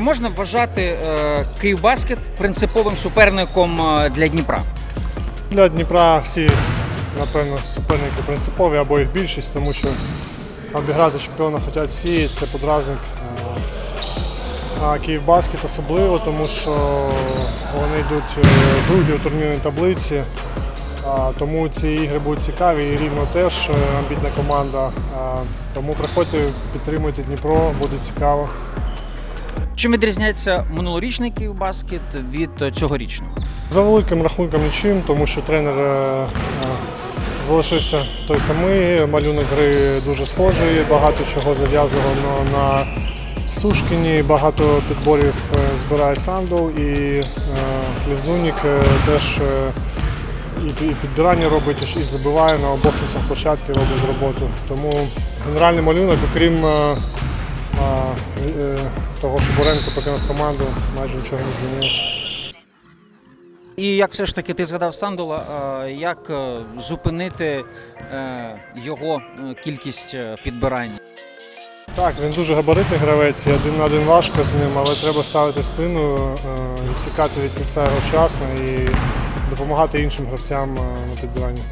можна вважати е, Київбаскет принциповим суперником е, для Дніпра? Для Дніпра всі, напевно, суперники принципові або їх більшість, тому що обіграти чемпіона хочуть всі, це подразник. А Київбаскет особливо, тому що вони йдуть е, другі у турнірній таблиці. Тому ці ігри будуть цікаві і рівно теж амбітна команда. Тому приходьте, підтримуйте Дніпро, буде цікаво. Чим відрізняється минулорічний Київбаскет від е, цьогорічного? За великим рахунком нічим, тому що тренер е, е, залишився той самий. Малюнок гри дуже схожий, багато чого зав'язано на Сушкіні, багато підборів збирає Сандов і Клівзунік теж і пі- і підбирання робить, і забиває на обох кінцях площадки робить роботу. Тому генеральний малюнок, окрім того, що Боренко покинув команду, майже нічого не змінилося. І як все ж таки ти згадав Сандула, е, як е, зупинити е, його е, кількість е, підбирань? Так, він дуже габаритний гравець, і один на один важко з ним, але треба ставити спину, е, відсікати від кінця його вчасно і допомагати іншим гравцям е, на підбиранні.